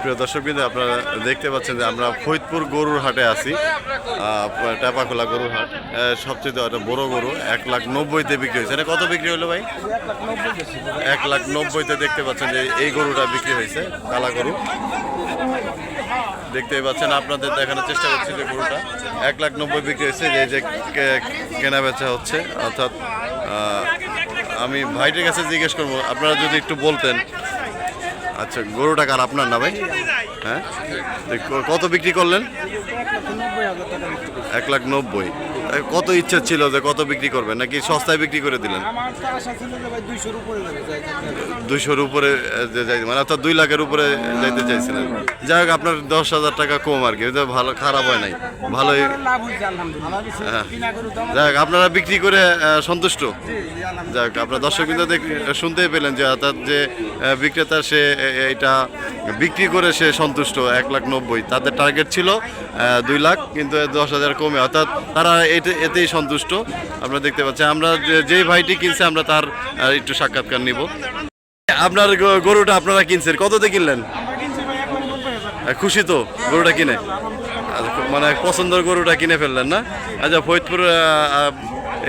প্রিয় দর্শক বিন্দু আপনারা দেখতে পাচ্ছেন যে আমরা ফরিদপুর গরুর হাটে আছি। টাপাখোলা গরুর হাট। সবচেয়ে একটা বড় গরু, এক লাখ নব্বইতে বিক্রি হয়েছে। এটা কত বিক্রি হলো ভাই? এক লাখ নব্বইতে দেখতে পাচ্ছেন যে এই গরুটা বিক্রি হয়েছে, কালা গরু। দেখতেই পাচ্ছেন, আপনাদের দেখানোর চেষ্টা করছি যে গরুটা। এক লাখ নব্বই বিক্রি হয়েছে, যে যে কেনা বেচা হচ্ছে। অর্থাৎ আমি ভাইটির কাছে জিজ্ঞেস করব, আপনারা যদি একটু বলতেন আচ্ছা গরুটা কার? আপনার না ভাই? হ্যাঁ? কত বিক্রি করলেন? এক লাখ নব্বই। কত ইচ্ছা ছিল যে কত বিক্রি করবেন? নাকি সস্তায় বিক্রি করে দিলেন? দুইশোর উপরে যাই মানে অর্থাৎ দুই লাখের উপরে যাইতে চাইছিলেন। যাই হোক, আপনার দশ হাজার টাকা কম আর কি। ভালো, খারাপ হয় নাই। ভালোই হ্যাঁ। যাই হোক, আপনারা বিক্রি করে সন্তুষ্ট। যাই হোক, আপনার দর্শক কিন্তু শুনতেই পেলেন যে অর্থাৎ যে বিক্রেতা সে এটা বিক্রি করে সে সন্তুষ্ট, এক লাখ নব্বই। তাদের টার্গেট ছিল দুই লাখ, কিন্তু দশ হাজার কমে। অর্থাৎ তারা এতে এতেই সন্তুষ্ট। আমরা দেখতে পাচ্ছি আমরা যেই ভাইটি কিনছে আমরা তার একটু সাক্ষাৎকার নিব। আপনার গরুটা আপনারা কিনছেন কততে কিনলেন? খুশি তো গরুটা কিনে। মানে পছন্দের গরুটা কিনে ফেললেন না? আচ্ছা আহ,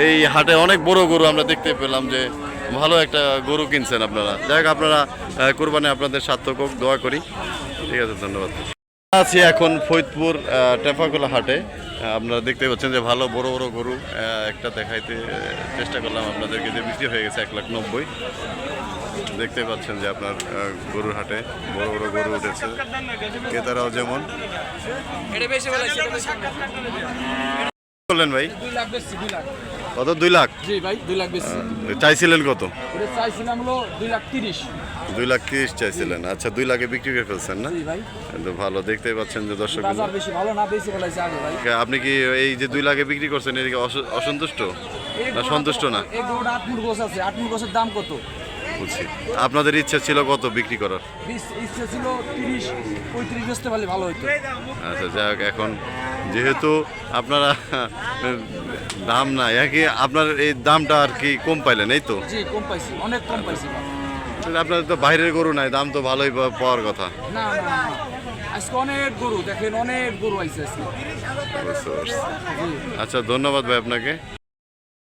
এই হাটে অনেক বড় গরু আমরা দেখতে পেলাম যে ভালো একটা গরু কিনছেন আপনারা। যাই আপনারা কোরবানি আপনাদের সার্থক দোয়া করি। ঠিক আছে ধন্যবাদ। আছি এখন ফরিদপুর আহ, টেপাখোলা হাটে। আপনারা দেখতে পাচ্ছেন যে ভালো বড় বড় গরু একটা দেখাইতে চেষ্টা করলাম আপনাদেরকে যে বিক্রি হয়ে গেছে এক লাখ নব্বই। দেখতে পাচ্ছেন যে আপনার গরুর হাটে বড় বড় গরু উঠেছে। ক্রেতারাও যেমন। বললেন ভাই? কত? দুই লাখ? জি ভাই দুই লাখ বেশি। চাইছিলেন কত? চাইছিলাম হলো দুই লাখ তিরিশ। দুই লাখ তিরিশ চাইছিলেন। আচ্ছা দুই লাখে বিক্রি করে ফেলছেন না? জি ভাই। কিন্তু ভালো দেখতেই পাচ্ছেন যে দর্শক বেশি ভালো না বেশি আগে ভাই। আপনি কি এই যে দুই লাখে বিক্রি করছেন এদিকে অসন্তুষ্ট? না সন্তুষ্ট না? এই গরুটা আটমুর গোছ আছে আটমুর গোছের দাম কত? বুঝছি। আপনাদের ইচ্ছা ছিল কত বিক্রি করার? ইচ্ছে ছিল তিরিশ পঁয়ত্রিশ বেচতে পারলে ভালো হতো আচ্ছা যাই হোক এখন যেহেতু আপনারা দাম না একই আপনার এই দামটা আর কি কম পাইলেন এই তো? জি কম পাইছি অনেক কম পাইছি। ভাই। আপনাদের তো বাইরের গরু নাই দাম তো ভালোই পাওয়ার কথা। না না না। আজকে অনেক গরু দেখেন অনেক গরু আইছে আজকে। বুঝতে পারছি। জি আচ্ছা ধন্যবাদ ভাই আপনাকে।